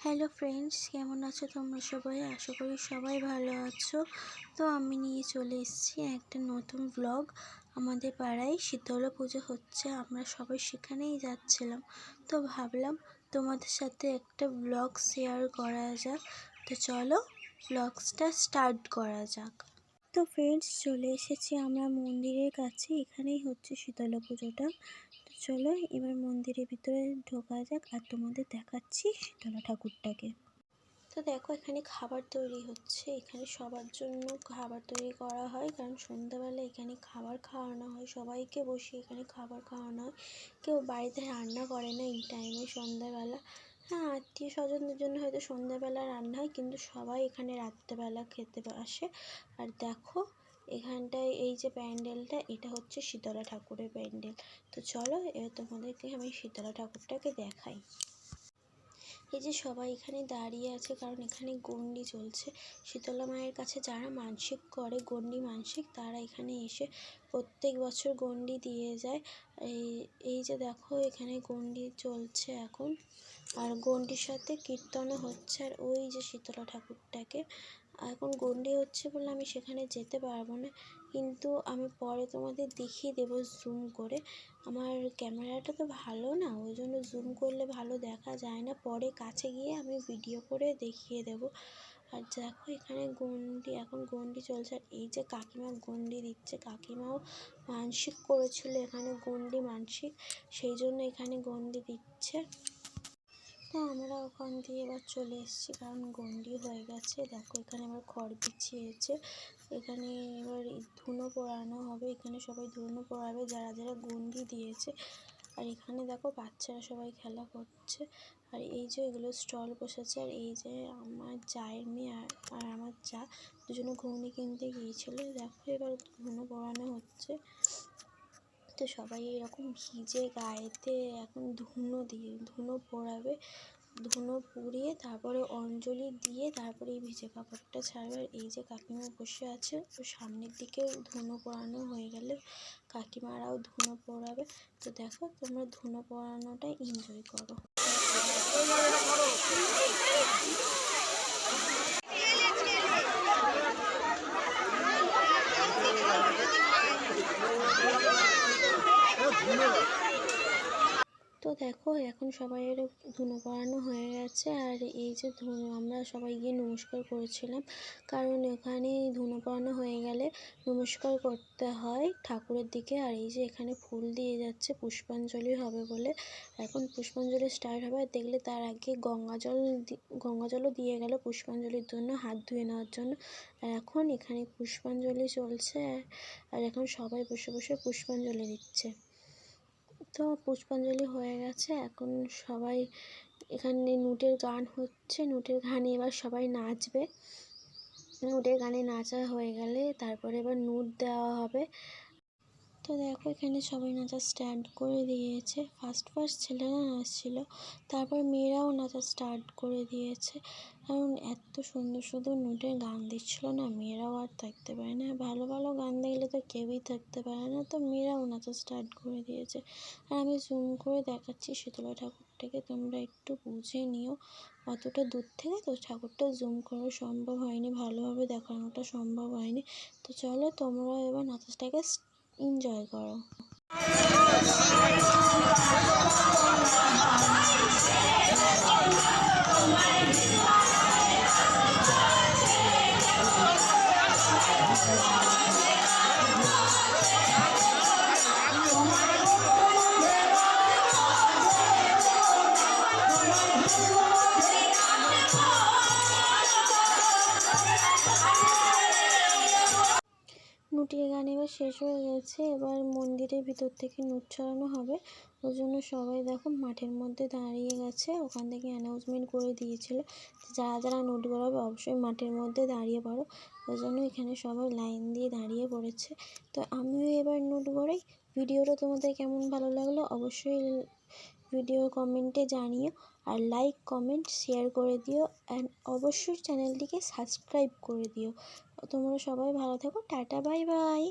Hello friends কেমন আছো তোমরা সবাই? আশা করি সবাই ভালো আছো। তো আমি নিয়ে চলে এসেছি একটা নতুন ব্লগ আমাদের পাড়ায় শীতলা পুজো হচ্ছে, আমরা সবাই সেখানেই যাচ্ছিলাম। তো ভাবলাম তোমাদের সাথে একটা ব্লগ শেয়ার করা যাক। তো চলো ব্লগসটা স্টার্ট করা যাক। তো ফ্রেন্ডস চলে এসেছি আমরা মন্দিরের কাছে। এখানেই হচ্ছে শীতলা পুজোটা। চলো এবার মন্দিরের ভিতরে ঢোকা যাক আর তোমাদের দেখাচ্ছি শীতলা ঠাকুরটাকে। তো দেখো এখানে খাবার তৈরি হচ্ছে। এখানে সবার জন্য খাবার তৈরি করা হয় কারণ সন্ধ্যাবেলা এখানে খাবার খাওয়ানো হয়। সবাইকে বসে এখানে খাবার খাওয়ানো হয়। কেউ বাড়িতে রান্না করে না এই টাইমে সন্ধ্যাবেলা। হ্যাঁ আত্মীয় স্বজনদের জন্য হয়তো সন্ধ্যাবেলা রান্না হয়, কিন্তু সবাই এখানে রাত্রেবেলা খেতে আসে। আর দেখো এখানটায় এই যে প্যান্ডেলটা, এটা হচ্ছে শীতলা ঠাকুরের প্যান্ডেল। তো চলো, এবার তোমাদেরকে আমি শীতলা ঠাকুরটাকে দেখাই। এই যে সবাই এখানে দাঁড়িয়ে আছে, কারণ এখানে গন্ডি চলছে। শীতলা মায়ের কাছে যারা মানসিক করে গন্ডি মানসিক, তারা এখানে এসে প্রত্যেক বছর গন্ডি দিয়ে যায়। এই এই যে দেখো, এখানে গন্ডি চলছে এখন। আর গন্ডির সাথে কীর্তনও হচ্ছে। আর ওই যে শীতলা ঠাকুরটাকে এখন গন্ডি হচ্ছে বলে আমি সেখানে যেতে পারব না। কিন্তু আমি পরে তোমাদের দেখিয়ে দেবো জুম করে। আমার ক্যামেরাটা তো ভালো না, ওই জন্য জুম করলে ভালো দেখা যায় না। পরে কাছে গিয়ে আমি ভিডিও করে দেখিয়ে দেবো। আর দেখো এখানে গন্ডি এখন গন্ডি চলছে। আর এই যে কাকিমা গন্ডি দিচ্ছে, কাকিমাও মানসিক করেছিল এখানে গন্ডি মানসিক। সেই জন্য এখানে গন্ডি দিচ্ছে। তো আমরা ওখান দিয়ে এবার চলে এসেছি, কারণ গন্ডি হয়ে গেছে। দেখো, এখানে আবার খড় বিছিয়েছে। এখানে এবার ধুনো পোড়ানো হবে। এখানে সবাই ধুনো পোড়াবে, যারা যারা গন্ডি দিয়েছে। আর এখানে দেখো, বাচ্চারা সবাই খেলা করছে। আর এই যে এগুলো স্টল বসেছে, আর এই যে আমার জায়ের মেয়ে আর আমার যা, দুজনে ঘুগনি কিনতে গিয়েছিল। দেখো এবার ধুনো পোড়ানো হচ্ছে। তো সবাই এরকম ভিজে গায়েতে এখন ধুনো দিয়ে, ধুনো পোড়াবে, ধুনো পুড়িয়ে তারপরে অঞ্জলি দিয়ে তারপরে এই ভিজে কাপড়টা ছাড়বে। আর এই যে কাকিমা বসে আছে, তো সামনের দিকে ধুনো পোড়ানো হয়ে গেলে কাকিমারাও ধুনো পোড়াবে। তো দেখো তোমরা ধুনো পোড়ানোটা এনজয় করো। তো দেখো, এখন সবাইয়ের ধুনো পড়ানো হয়ে গেছে। আর এই যে ধুনো, আমরা সবাই গিয়ে নমস্কার করেছিলাম। কারণ এখানে ধুনো পড়ানো হয়ে গেলে নমস্কার করতে হয় ঠাকুরের দিকে। আর এই যে এখানে ফুল দিয়ে যাচ্ছে, পুষ্পাঞ্জলি হবে বলে। এখন পুষ্পাঞ্জলি স্টার্ট হবে। আর দেখলে তার আগে গঙ্গা জল গঙ্গা জলও দিয়ে গেল পুষ্পাঞ্জলির জন্য, হাত ধুয়ে নেওয়ার জন্য। আর এখন এখানে পুষ্পাঞ্জলি চলছে। আর এখন সবাই বসে বসে পুষ্পাঞ্জলি দিচ্ছে। তো পুষ্পাঞ্জলি হয়ে গেছে। এখন সবাই এখানে নুটের গান হচ্ছে। নুটের গানে এবার সবাই নাচবে। নুটের গানে নাচা হয়ে গেলে তারপরে এবার নুট দেওয়া হবে। তো দেখো, এখানে সবাই নাচা স্টার্ট করে দিয়েছে। ফার্স্ট ফার্স্ট ছেলেরা নাচছিল, তারপর মেয়েরাও নাচা স্টার্ট করে দিয়েছে। কারণ এত সুন্দর সুন্দর নোটের গান দিচ্ছিল না, মেয়েরাও আর থাকতে পারে না। ভালো ভালো গান দেখলে তো কেউই থাকতে পারে না, তো মেয়েরাও নাচা স্টার্ট করে দিয়েছে। আর আমি জুম করে দেখাচ্ছি শীতলা ঠাকুরটাকে, তোমরা একটু বুঝে নিও। অতটা দূর থেকে তো ঠাকুরটা জুম করা সম্ভব হয়নি, ভালোভাবে দেখানোটা সম্ভব হয়নি। তো চলো তোমরা এবার নাচাটাকে এনজয় করো নুটির গান এবার শেষ হয়ে গেছে, এবার মন্দিরের ভিতর থেকে নুট ছড়ানো হবে। ওই জন্য সবাই দেখো মাঠের মধ্যে দাঁড়িয়ে গেছে, ওখান থেকে অ্যানাউন্সমেন্ট করে দিয়েছিল যারা যারা নোট গড়াবে অবশ্যই মাঠের মধ্যে দাঁড়িয়ে পড়ো। ওই জন্য এখানে সবাই লাইন দিয়ে দাঁড়িয়ে পড়েছে। তো আমিও এবার নোট গড়াই। ভিডিওটা তোমাদের কেমন ভালো লাগল অবশ্যই ভিডিও কমেন্টে জানিও আর লাইক কমেন্ট শেয়ার করে দিও অ্যান্ড অবশ্যই চ্যানেলটিকে সাবস্ক্রাইব করে দিও। তোমরা সবাই ভালো থাকো, টাটা বাই বাই